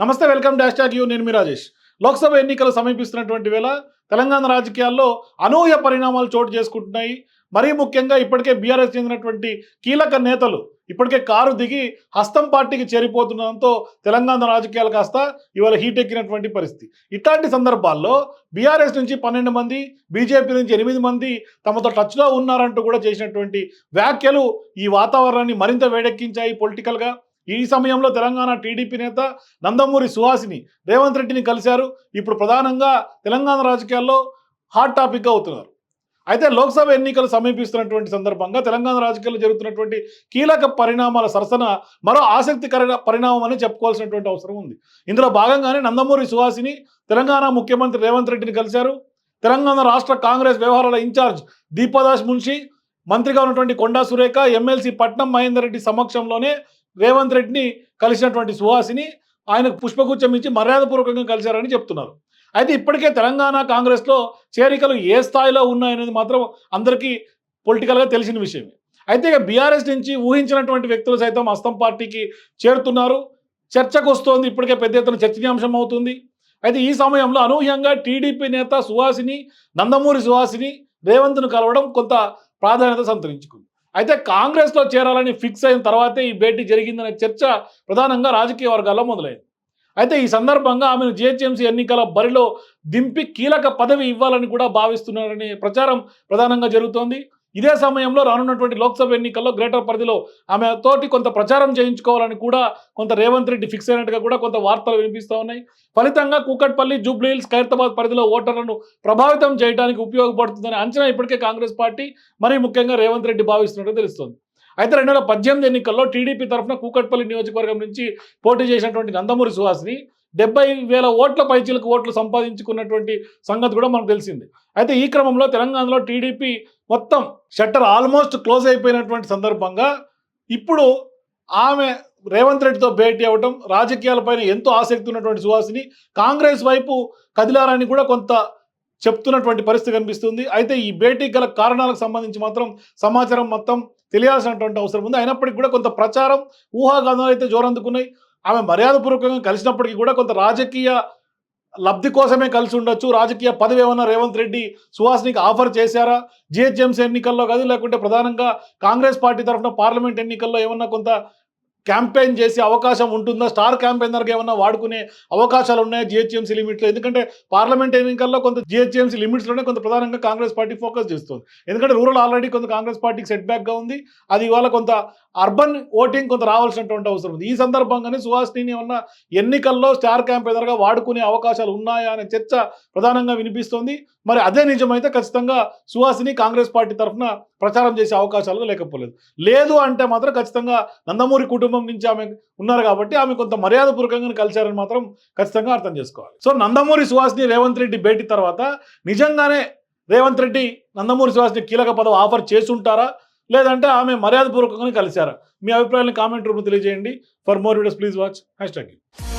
నమస్తే welcome dash tag you. నేను మీ రాజేష్. లోక్సభ ఎన్నికలు సమీపిస్తున్నటువంటి వేళ తెలంగాణ రాజకీయాల్లో అనూహ్య పరిణామాలు చోటు చేసుకుంటున్నాయి. మరీ ముఖ్యంగా ఇప్పటికే బీఆర్ఎస్ చెందినటువంటి కీలక నేతలు ఇప్పటికే కారు దిగి హస్తం పార్టీకి చేరిపోతుండడంతో తెలంగాణ రాజకీయాలు కాస్త ఇవాళ హీట్ ఎక్కినటువంటి పరిస్థితి. ఇట్లాంటి సందర్భాల్లో బీఆర్ఎస్ నుంచి పన్నెండు మంది బీజేపీ నుంచి ఎనిమిది మంది తమతో టచ్లో ఉన్నారంటూ కూడా చేసినటువంటి వ్యాఖ్యలు ఈ వాతావరణాన్ని మరింత వేడెక్కించాయి పొలిటికల్గా. ఈ సమయంలో తెలంగాణ టీడీపీ నేత నందమూరి సుహాసిని రేవంత్ రెడ్డిని కలిశారు. ఇప్పుడు ప్రధానంగా తెలంగాణ రాజకీయాల్లో హాట్ టాపిక్గా అవుతున్నారు. అయితే లోక్సభ ఎన్నికలు సమీపిస్తున్నటువంటి సందర్భంగా తెలంగాణ రాజకీయాల్లో జరుగుతున్నటువంటి కీలక పరిణామాల సరసన మరో ఆసక్తికర పరిణామం అని చెప్పుకోవాల్సినటువంటి అవసరం ఉంది. ఇందులో భాగంగానే నందమూరి సుహాసిని తెలంగాణ ముఖ్యమంత్రి రేవంత్ రెడ్డిని కలిశారు. తెలంగాణ రాష్ట్ర కాంగ్రెస్ వ్యవహారాల ఇన్ఛార్జ్ దీపదాస్ మున్షి మంత్రిగా ఉన్నటువంటి కొండా సురేఖ ఎమ్మెల్సీ పట్నం మహేందర్ రెడ్డి సమక్షంలోనే రేవంత్ రెడ్డిని కలిసినటువంటి సుహాసిని ఆయనకు పుష్పగుచ్చం ఇచ్చి మర్యాదపూర్వకంగా కలిశారని చెప్తున్నారు. అయితే ఇప్పటికే తెలంగాణ కాంగ్రెస్లో చేరికలు ఏ స్థాయిలో ఉన్నాయనేది మాత్రం అందరికీ పొలిటికల్గా తెలిసిన విషయమే. అయితే ఇక బీఆర్ఎస్ నుంచి ఊహించినటువంటి వ్యక్తులు సైతం అస్తం పార్టీకి చేరుతున్నారు. చర్చకు వస్తోంది ఇప్పటికే పెద్ద ఎత్తున చర్చనీయాంశం అవుతుంది. అయితే ఈ సమయంలో అనూహ్యంగా టీడీపీ నేత సుహాసిని నందమూరి సుహాసిని రేవంత్ను కలవడం కొంత ప్రాధాన్యత సంతరించుకుంది. అయితే కాంగ్రెస్లో చేరాలని ఫిక్స్ అయిన తర్వాతే ఈ భేటీ జరిగిందనే చర్చ ప్రధానంగా రాజకీయ వర్గాల్లో మొదలైంది. అయితే ఈ సందర్భంగా ఆమెను జిహెచ్ఎంసీ ఎన్నికల బరిలో దింపి కీలక పదవి ఇవ్వాలని కూడా భావిస్తున్నారనే ప్రచారం ప్రధానంగా జరుగుతోంది. ఇదే సమయంలో రానున్నటువంటి లోక్సభ ఎన్నికల్లో గ్రేటర్ పరిధిలో ఆమె తోటి కొంత ప్రచారం చేయించుకోవాలని కూడా కొంత రేవంత్ రెడ్డి ఫిక్స్ అయినట్టుగా కూడా కొంత వార్తలు వినిపిస్తూ ఉన్నాయి. ఫలితంగా కూకట్పల్లి జూబ్లీహిల్స్ ఖైరతాబాద్ పరిధిలో ఓటర్లను ప్రభావితం చేయడానికి ఉపయోగపడుతుందని అంచనా ఇప్పటికే కాంగ్రెస్ పార్టీ మరీ ముఖ్యంగా రేవంత్ రెడ్డి భావిస్తున్నట్టు తెలుస్తోంది. అయితే రెండు వేల పద్దెనిమిది ఎన్నికల్లో టీడీపీ తరఫున కూకట్పల్లి నియోజకవర్గం నుంచి పోటీ చేసినటువంటి నందమూరి సుహాసిని డెబ్బై వేల ఓట్ల పైచీలకు ఓట్లు సంపాదించుకున్నటువంటి సంగతి కూడా మనకు తెలిసింది. అయితే ఈ క్రమంలో తెలంగాణలో టీడీపీ మొత్తం షట్టర్ ఆల్మోస్ట్ క్లోజ్ అయిపోయినటువంటి సందర్భంగా ఇప్పుడు ఆమె రేవంత్ రెడ్డితో భేటీ అవ్వటం రాజకీయాలపైన ఎంతో ఆసక్తి ఉన్నటువంటి సుహాసిని కాంగ్రెస్ వైపు కదిలారని కూడా కొంత చెప్తున్నటువంటి పరిస్థితి కనిపిస్తుంది. అయితే ఈ భేటీకి గల కారణాలకు సంబంధించి మాత్రం సమాచారం మొత్తం తెలియాల్సినటువంటి అవసరం ఉంది. అయినప్పటికీ కూడా కొంత ప్రచారం ఊహాగానాలు అయితే జోరందుకున్నాయి. ఆమె మర్యాదపూర్వకంగా కలిసినప్పటికీ కూడా కొంత రాజకీయ లబ్ధి కోసమే కలిసి ఉండొచ్చు. రాజకీయ పదవి ఏమన్నా రేవంత్ రెడ్డి సుహాస్నికి ఆఫర్ చేశారా? జిహెచ్ఎంసీ ఎన్నికల్లో కాదు లేకుంటే ప్రధానంగా కాంగ్రెస్ పార్టీ తరఫున పార్లమెంట్ ఎన్నికల్లో ఏమన్నా కొంత క్యాంపెయిన్ చేసే అవకాశం ఉంటుందా? స్టార్ క్యాంపెయినర్గా ఏమన్నా వాడుకునే అవకాశాలు ఉన్నాయి జిహెచ్ఎంసీ లిమిట్లో? ఎందుకంటే పార్లమెంట్ ఎన్నికల్లో కొంత జిహెచ్ఎంసీ లిమిట్స్లోనే కొంత ప్రధానంగా కాంగ్రెస్ పార్టీ ఫోకస్ చేస్తుంది. ఎందుకంటే రూరల్ ఆల్రెడీ కొంత కాంగ్రెస్ పార్టీకి సెట్ బ్యాక్గా ఉంది. అది ఇవాళ కొంత అర్బన్ ఓటింగ్ కొంత రావాల్సినటువంటి అవసరం ఉంది. ఈ సందర్భంగానే సుహాసిని ఏమన్నా ఎన్నికల్లో స్టార్ క్యాంపెయినర్గా వాడుకునే అవకాశాలు ఉన్నాయా అనే చర్చ ప్రధానంగా వినిపిస్తోంది. మరి అదే నిజమైతే ఖచ్చితంగా సుహాసిని కాంగ్రెస్ పార్టీ తరఫున ప్రచారం చేసే అవకాశాలు లేకపోలేదు. లేదు అంటే మాత్రం ఖచ్చితంగా నందమూరి కుటుంబం నుంచి ఆమె ఉన్నారు కాబట్టి ఆమె కొంత మర్యాదపూర్వకంగా కలిశారని మాత్రం ఖచ్చితంగా అర్థం చేసుకోవాలి. సో నందమూరి సుహాస్ని రేవంత్ రెడ్డి భేటీ తర్వాత నిజంగానే రేవంత్ రెడ్డి నందమూరి సుహాస్ని కీలక పదవి ఆఫర్ చేసి ఉంటారా లేదంటే ఆమె మర్యాదపూర్వకంగా కలిశారా? మీ అభిప్రాయాన్ని కామెంట్ రూపంలో తెలియజేయండి. For more videos please watch. Hash tag